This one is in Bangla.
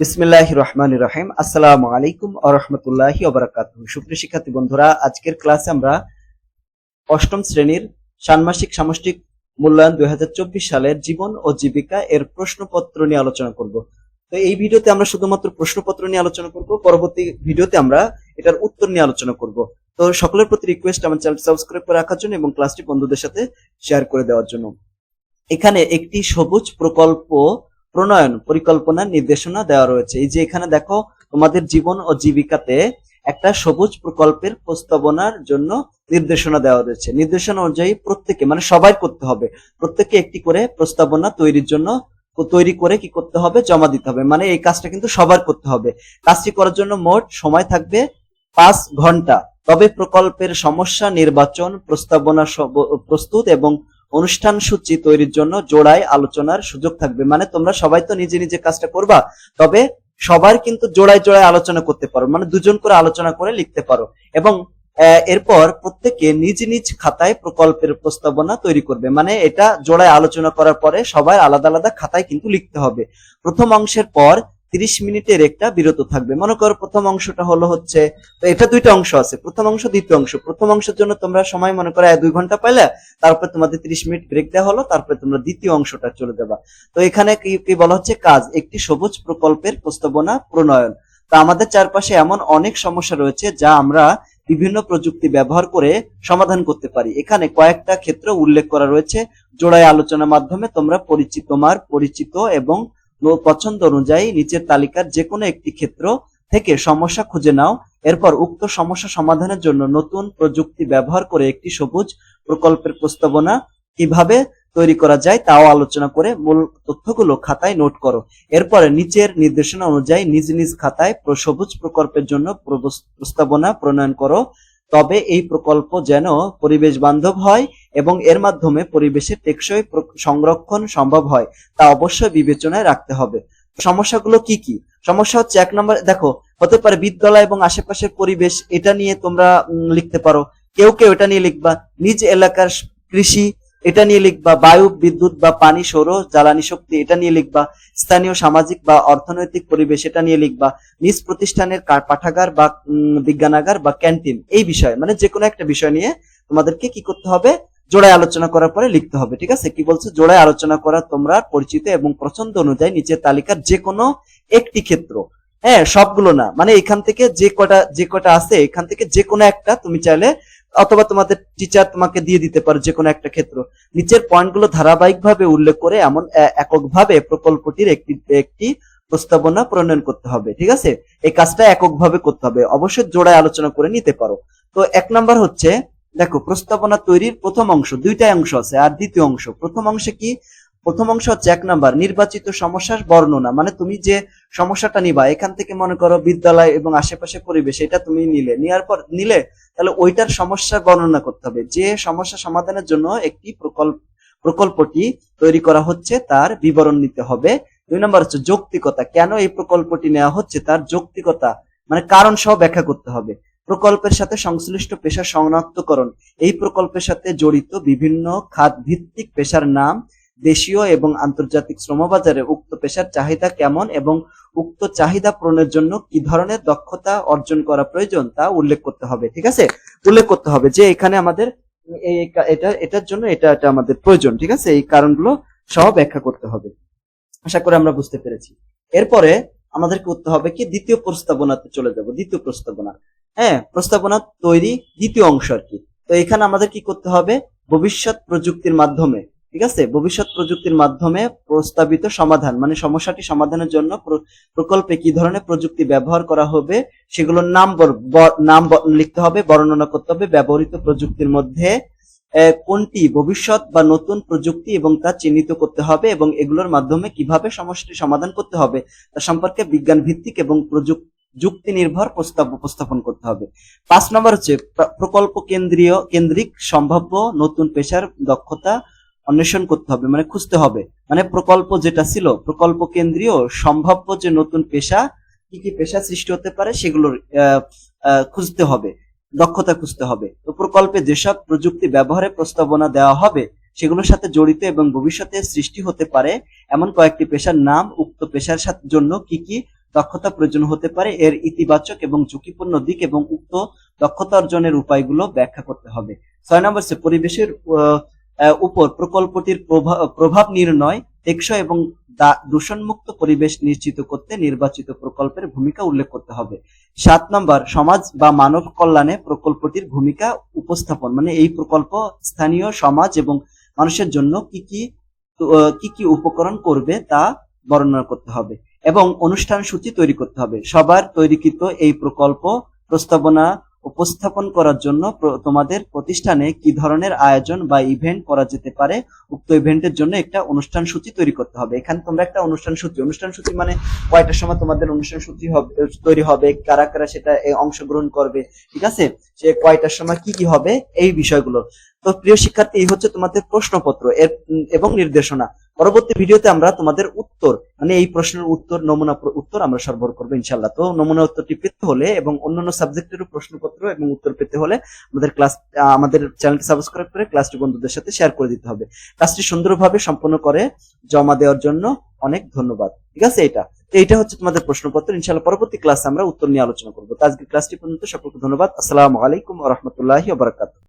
বিসমিল্লাহ রহমান রহিম। আসসালামু আলাইকুম আরহামতুল্লাহি ওবরাকাত সুপ্রিয় শিক্ষার্থী বন্ধুরা, আজকের ক্লাসে আমরা অষ্টম শ্রেণির ষান্মাসিক সামষ্টিক মূল্যায়ন দুই হাজার চব্বিশ সালের জীবন ও জীবিকা এর প্রশ্নপত্র নিয়ে আলোচনা করব। তো এই ভিডিওতে আমরা শুধুমাত্র প্রশ্নপত্র নিয়ে আলোচনা করব, পরবর্তী ভিডিওতে আমরা এটার উত্তর নিয়ে আলোচনা করব। তো সকলের প্রতি রিকোয়েস্ট আমার চ্যানেল সাবস্ক্রাইব করে রাখার জন্য এবং ক্লাসটি বন্ধুদের সাথে শেয়ার করে দেওয়ার জন্য। এখানে একটি সবুজ প্রকল্প প্রণয়ন পরিকল্পনার নির্দেশনা দেওয়া রয়েছে। এই যে এখানে দেখো, তোমাদের জীবন ও জীবিকাতে একটা সবুজ প্রকল্পের প্রস্তাবনার জন্য নির্দেশনা দেওয়া রয়েছে। নির্দেশনা অনুযায়ী প্রত্যেকে মানে সবাই করতে হবে। প্রত্যেককে একটি করে প্রস্তাবনা তৈরির জন্য তৈরি করে কি করতে হবে? জমা দিতে হবে। মানে এই কাজটা কিন্তু সবার করতে হবে। কাজটি করার জন্য মোট সময় থাকবে পাঁচ ঘণ্টা। তবে প্রকল্পের সমস্যা, নির্বাচন, প্রস্তাবনা প্রস্তুত এবং অনুষ্ঠান সূচি তৈরির জন্য জোড়ায় আলোচনার সুযোগ থাকবে। মানে তোমরা সবাই তো নিজে নিজে কাজটা করবা, তবে সবার কিন্তু জোড়ায় জোড়ায় আলোচনা করতে পারো মানে দুজন করে আলোচনা করে লিখতে পারো। এবং এরপর প্রত্যেকে নিজ নিজ খাতায় প্রকল্পের প্রস্তাবনা তৈরি করবে। মানে এটা জোড়ায় আলোচনা করার পরে সবাই আলাদা আলাদা খাতায় কিন্তু লিখতে হবে। প্রথম অংশের পর তিরিশ মিনিটের একটা বিরত থাকবে। মনে করো প্রথম অংশটা হলো হচ্ছে এটা দুইটা অংশ আছে। প্রথম অংশ, দ্বিতীয় অংশ। প্রথম অংশের জন্য তোমরা সময় মনে করো দুই ঘণ্টা পাইলে, তারপর তোমাদের তিরিশ মিনিট ব্রেক দেওয়া হলো, তারপরে তোমরা দ্বিতীয় অংশটা চলে যাবা। তো এখানে কি বলা হচ্ছে? কাজ, একটি সবুজ প্রকল্পের প্রস্তাবনা, প্রণয়ন। তা আমাদের চারপাশে এমন অনেক সমস্যা রয়েছে যা আমরা বিভিন্ন প্রযুক্তি ব্যবহার করে সমাধান করতে পারি। এখানে কয়েকটা ক্ষেত্র উল্লেখ করা রয়েছে। জোড়ায় আলোচনার মাধ্যমে তোমরা পরিচিত তোমার পরিচিত এবং পছন্দ অনুযায়ী নিচের তালিকার যে কোনো একটি ক্ষেত্র থেকে সমস্যা খুঁজে নাও। এরপর উক্ত সমস্যা সমাধানের জন্য নতুন প্রযুক্তি ব্যবহার করে একটি সবুজ প্রকল্পের প্রস্তাবনা কীভাবে তৈরি করা যায় তাও আলোচনা করে মূল তথ্যগুলো খাতায় নোট করো। এরপরে নিচের নির্দেশনা অনুযায়ী নিজ নিজ খাতায় সবুজ প্রকল্পের জন্য প্রস্তাবনা প্রণয়ন করো। তবে এই প্রকল্প যেন পরিবেশ বান্ধব হয় এবং এর মাধ্যমে পরিবেশের টেকসই সংরক্ষণ সম্ভব হয়, তা অবশ্যই বিবেচনায় রাখতে হবে। সমস্যাগুলো কি কি? সমস্যা হচ্ছে এক নম্বর, দেখো, হতে পারে বিদ্যালয় এবং আশেপাশের পরিবেশ, এটা নিয়ে তোমরা লিখতে পারো। কেউ কেউ এটা নিয়ে লিখবা। নিজ এলাকার কৃষি এটা নিয়ে লিখবা, বায়ু, বিদ্যুৎ বা পানি, সৌর, জ্বালানি শক্তি, এটা নিয়ে লিখবা, স্থানীয় সামাজিক বা অর্থনৈতিক পরিবেশ, এটা নিয়ে লিখবা, নিজ প্রতিষ্ঠানের পাঠাগার বা বিজ্ঞানাগার বা ক্যান্টিন, এই বিষয় মানে যে কোনো একটা বিষয় নিয়ে তোমাদেরকে কি করতে হবে? জোড়ায় আলোচনা করার পরে লিখতে হবে, ঠিক আছে? কি বলছে? জোড়ায় আলোচনা করা তোমরা পরিচিত এবং পছন্দ অনুযায়ী নিচের তালিকার যে কোনো একটি ক্ষেত্র। হ্যাঁ সবগুলো না মানে এখান থেকে যে কটা যে কটা আছে, এখান থেকে যে কোনো একটা তুমি চাইলে অথবা তোমাদের টিচার তোমাকে দিয়ে দিতে পারে যে কোনো একটা ক্ষেত্র। নিচের পয়েন্টগুলো ধারাবাহিকভাবে উল্লেখ করে এমন এককভাবে প্রকল্পটির একটি একটি প্রস্তাবনা প্রণয়ন করতে হবে, ঠিক আছে? এই কাজটা এককভাবে করতে হবে। অবশ্যই জোড়ায় আলোচনা করে নিতে পারো। তো এক নাম্বার হচ্ছে, দেখো, প্রস্তাবনা তৈরির প্রথম অংশ, দুইটাই অংশ আছে, আর দ্বিতীয় অংশ। প্রথম অংশে কি? প্রথম অংশ হচ্ছে এক নাম্বার, নির্বাচিত সমস্যার বর্ণনা মানে তুমি যে সমস্যাটা নিবা, এখান থেকে মনে করো বিদ্যালয় এবং আশেপাশে পরিবেশ, এটা তুমি নিলে নেওয়ার পর নিলে, তাহলে ওইটার সমস্যার বর্ণনা করতে হবে। যে সমস্যা সমাধানের জন্য একটি প্রকল্প, প্রকল্পটি তৈরি করা হচ্ছে, তার বিবরণ নিতে হবে। দুই নম্বর হচ্ছে যৌক্তিকতা, কেন এই প্রকল্পটি নেওয়া হচ্ছে, তার যৌক্তিকতা মানে কারণ সহ ব্যাখ্যা করতে হবে। প্রকল্পের সাথে সংশ্লিষ্ট পেশা শনাক্তকরণ, এই প্রকল্পের সাথে জড়িত বিভিন্ন খাত ভিত্তিক পেশার নাম দেশীয় এবং আন্তর্জাতিক শ্রমবাজারে উক্ত পেশার চাহিদা কেমন এবং উক্ত চাহিদা পূরণের জন্য কি ধরনের দক্ষতা অর্জন করা প্রয়োজন তা উল্লেখ করতে হবে, ঠিক আছে? উল্লেখ করতে হবে যে এখানে আমাদের এটা, এটার জন্য এটা এটা আমাদের প্রয়োজন, ঠিক আছে? এই কারণগুলো সহ ব্যাখ্যা করতে হবে। আশা করি আমরা বুঝতে পেরেছি। এরপরে আমাদেরকে করতে হবে কি দ্বিতীয় প্রস্তাবনাতে চলে যাব, দ্বিতীয় প্রস্তাবনা। হ্যাঁ প্রস্তাবনা তৈরি দ্বিতীয় অংশ আর কি। তো এখানে আমাদের কি করতে হবে? ভবিষ্যৎ প্রযুক্তির মাধ্যমে ঠিক আছে? ভবিষ্যৎ প্রযুক্তির মাধ্যমে প্রস্তাবিত সমাধান মানে সমস্যাটি সমাধানের জন্য প্র- প্রকল্পে কি ধরনের প্রযুক্তি ব্যবহার করা হবে, সেগুলোর নাম নাম লিখতে হবে, বর্ণনা করতে হবে, ব্যবহৃত প্রযুক্তির মধ্যে কোনটি ভবিষ্যৎ বা নতুন প্রযুক্তি এবং তা চিহ্নিত করতে হবে এবং এগুলোর মাধ্যমে কীভাবে সমস্যাটি সমাধান করতে হবে, তা সম্পর্কে বিজ্ঞান ভিত্তিক এবং প্রযুক্তি যুক্তি নির্ভর প্রস্তাব, উপস্থাপন করতে হবে। পাঁচ নম্বর হচ্ছে প্রকল্প কেন্দ্রীয়, কেন্দ্রিক, সম্ভাব্য, নতুন পেশার দক্ষতা অন্বেষণ করতে হবে মানে খুঁজতে হবে। মানে প্রকল্প যেটা ছিল, প্রকল্প কেন্দ্রীয়, সম্ভাব্য যে নতুন পেশা, কি কি পেশা সৃষ্টি হতে পারে সেগুলোর খুঁজতে হবে, দক্ষতা খুঁজতে হবে। তো প্রকল্পে যেসব প্রযুক্তি ব্যবহারে প্রস্তাবনা দেওয়া হবে, সেগুলোর সাথে জড়িত এবং ভবিষ্যতে সৃষ্টি হতে পারে এমন কয়েকটি পেশার নাম, উক্ত পেশার জন্য কি কি দক্ষতা প্রয়োজন হতে পারে, এর ইতিবাচক এবং ঝুঁকিপূর্ণ দিক এবং উক্ত দক্ষতা অর্জনের উপায়গুলো ব্যাখ্যা করতে হবে। ছয় নম্বর পরিবেশের উপর প্রকল্পটির প্রভা- প্রভাব নির্ণয়, টেকসই এবং দূষণমুক্ত পরিবেশ নিশ্চিত করতে নির্বাচিত প্রকল্পের ভূমিকা উল্লেখ করতে হবে। সাত নম্বর, সমাজ বা মানব কল্যাণে প্রকল্পটির ভূমিকা উপস্থাপন। মানে এই প্রকল্প স্থানীয় সমাজ এবং মানুষের জন্য কি কি কি কি উপকরণ করবে তা বর্ণনা করতে হবে এবং অনুষ্ঠান সূচি তৈরি করতে হবে। সবার তৈরিকৃত এই প্রকল্প প্রস্তাবনা উপস্থাপন করার জন্য তোমাদের প্রতিষ্ঠানে কি ধরনের আয়োজন বা ইভেন্ট করা যেতে পারে? উক্ত ইভেন্টের জন্য একটা অনুষ্ঠান সূচি তৈরি করতে হবে। এখানে তোমরা একটা অনুষ্ঠান সূচি অনুষ্ঠান সূচি মানে কয়টার সময় তোমাদের অনুষ্ঠান সূচি তৈরি হবে, কারা কারা সেটা অংশগ্রহণ করবে, ঠিক আছে? সে কয়টার সময় কি কি হবে, এই বিষয়গুলো। তো প্রিয় শিক্ষার্থী, এই হচ্ছে তোমাদের প্রশ্নপত্র এর এবং নির্দেশনা। পরবর্তী ভিডিওতে আমরা তোমাদের উত্তর মানে এই প্রশ্নের উত্তর, নমুনা উত্তর আমরা সরবরাহ করব ইনশাল্লাহ তো নমুনা উত্তরটি পেতে হলে এবং অন্যান্য সাবজেক্টেরও প্রশ্নপত্র এবং উত্তর পেতে হলে আমাদের ক্লাস আমাদের চ্যানেলটি সাবস্ক্রাইব করে ক্লাসটি বন্ধুদের সাথে শেয়ার করে দিতে হবে। কাজটি সুন্দরভাবে সম্পন্ন করে জমা দেওয়ার জন্য অনেক ধন্যবাদ। ঠিক আছে এটা? এইটা হচ্ছে তোমাদের প্রশ্নপত্র। ইনশাল্লাহ পরবর্তী ক্লাসে আমরা উত্তর নিয়ে আলোচনা করব। আজকের ক্লাসটি পর্যন্ত সকলকে ধন্যবাদ। আসসালামু আলাইকুম রহমতুল্লাহি